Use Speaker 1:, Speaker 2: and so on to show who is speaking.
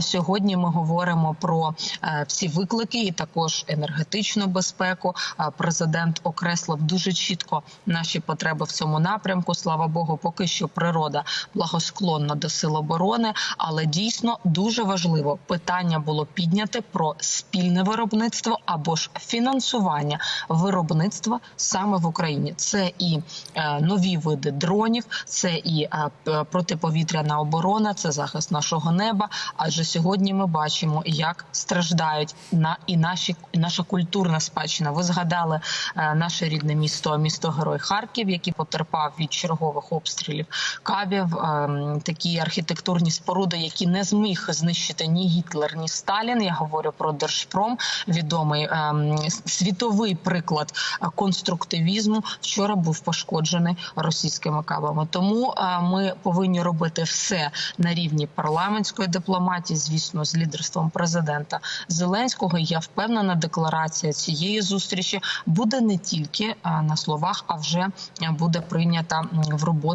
Speaker 1: Сьогодні ми говоримо про е, всі виклики і також енергетичну безпеку. Е, Президент окреслив дуже чітко наші потреби в цьому напрямку. Слава Богу, поки що природа благосклонна до сил оборони, але дійсно дуже важливо питання було підняте про спільне виробництво або ж фінансування виробництва саме в Україні. Це і е, нові види дронів, це і протиповітряна оборона, це захист нашого неба. Адже сьогодні ми бачимо, як страждають на і наші наша культурна спадщина. Ви згадали е, наше рідне місто, місто Герой Харків, який потерпав від чергових обстрілів кабів. Е, такі архітектурні споруди, які не зміг знищити ні Гітлер, ні Сталін. Я говорю про Держпром, відомий е, світовий приклад конструктивізму. Вчора був пошкоджений російськими кабами. Тому е, ми повинні робити все на рівні парламентської дипломатії, звісно, з лідерством президента Зеленського. Я впевнена, декларація цієї зустрічі буде не тільки на словах, а вже буде прийнята в роботу